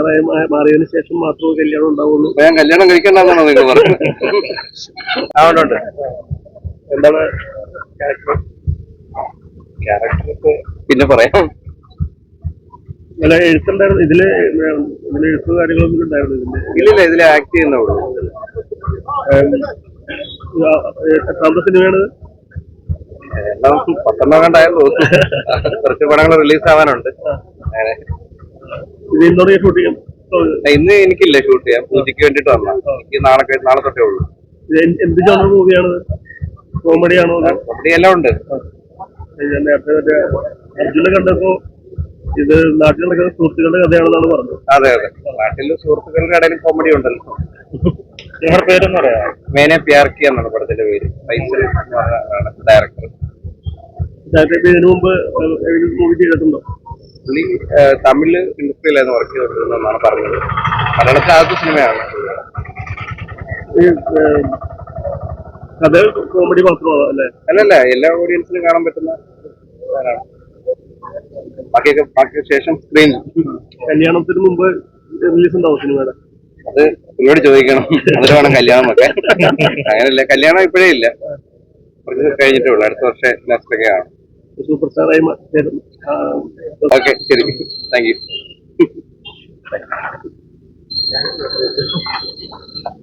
മാ- മാറിയതിനു ശേഷം മാത്രമേ കല്യാണം ഉണ്ടാവുള്ളൂ. ഞാൻ കല്യാണം കഴിക്കണ്ടെന്നാണോ നിങ്ങൾ പറഞ്ഞത്? അതുകൊണ്ടുണ്ട് എന്താണ്? ക്യാരക്ടർ ക്യാരക്ടർ പിന്നെ പറയാം. അല്ല എഴുത്തുണ്ടായിരുന്നു. ഇതിൽ ഇതിൽ എഴുത്ത് കാര്യങ്ങളൊന്നും ഉണ്ടായിരുന്നു ഇതിന്റെ ഇല്ലില്ല ഇതിൽ ആക്ട് ചെയ്യുന്ന ഉള്ളൂ. ഏം, ആ, എത്രാമത്തെ സിനിമയാണ് എല്ലാം പത്തെണ്ണം കണ്ടായിരുന്നു. കുറച്ച് പടങ്ങൾ റിലീസ് ആവാനുണ്ട്. അങ്ങനെ. ഇന്ന് എനിക്കില്ല ഷൂട്ട് ചെയ്യാൻ. പൂജയ്ക്ക് വേണ്ടിട്ട് വന്ന എനിക്ക് നാളെ നാളെ തൊട്ടേ ഉള്ളൂ. എന്ത് ജോണർ മൂവിയാണ് കോമഡി ആണോ? കോമഡി എല്ലാം ഉണ്ട്. നേരത്തെ മറ്റേ അർജുനെ കണ്ടപ്പോ ഇത് നാട്ടിൽ നടക്കുന്ന സുഹൃത്തുക്കളുടെ കഥയാണെന്നാണ് പറഞ്ഞത്. അതെ അതെ. നാട്ടിൽ സുഹൃത്തുക്കളുടെ ഇടയിൽ കോമഡി ഉണ്ടല്ലോ. നിങ്ങളുടെ പേരെന്ന് പറയാം മേനെ പ്യാർക്കി എന്നാണ് പടത്തിന്റെ പേര്. ഫൈസൽ ഡയറക്ടർ ഇതിനു മുമ്പ് മൂവി ചെയ്തിട്ടുണ്ടോ? പുള്ളി തമിഴ് ഇൻഡസ്ട്രിയിലായിരുന്നു വർക്ക് ചെയ്തിട്ടുണ്ടെന്നാണ് പറഞ്ഞത്. മലയാളത്തിൽ ആദ്യത്തെ സിനിമയാണ്. കഥ കോമഡി മാത്രമാണോ അല്ലേ? അല്ലല്ല എല്ലാ ഓഡിയൻസിനും കാണാൻ പറ്റുന്ന. ബാക്കിയൊക്കെ ബാക്കി ശേഷം സ്ക്രീൻ കല്യാണത്തിന് മുമ്പ് റിലീസ് ഉണ്ടാവും സിനിമയുടെ. അത് പുള്ളിയോട് ചോദിക്കണം. അതിന് വേണം കല്യാണം ഒക്കെ അങ്ങനെയല്ല കല്യാണം ഇപ്പോഴേ ഇല്ല. കുറച്ച് കഴിഞ്ഞിട്ടേ ഉള്ളൂ. അടുത്ത വർഷം നെക്സ്റ്റ് ഒക്കെ ആണ് സൂപ്പർ സ്റ്റാറായി മാ- ആ, ഓക്കെ ശരി. Thank you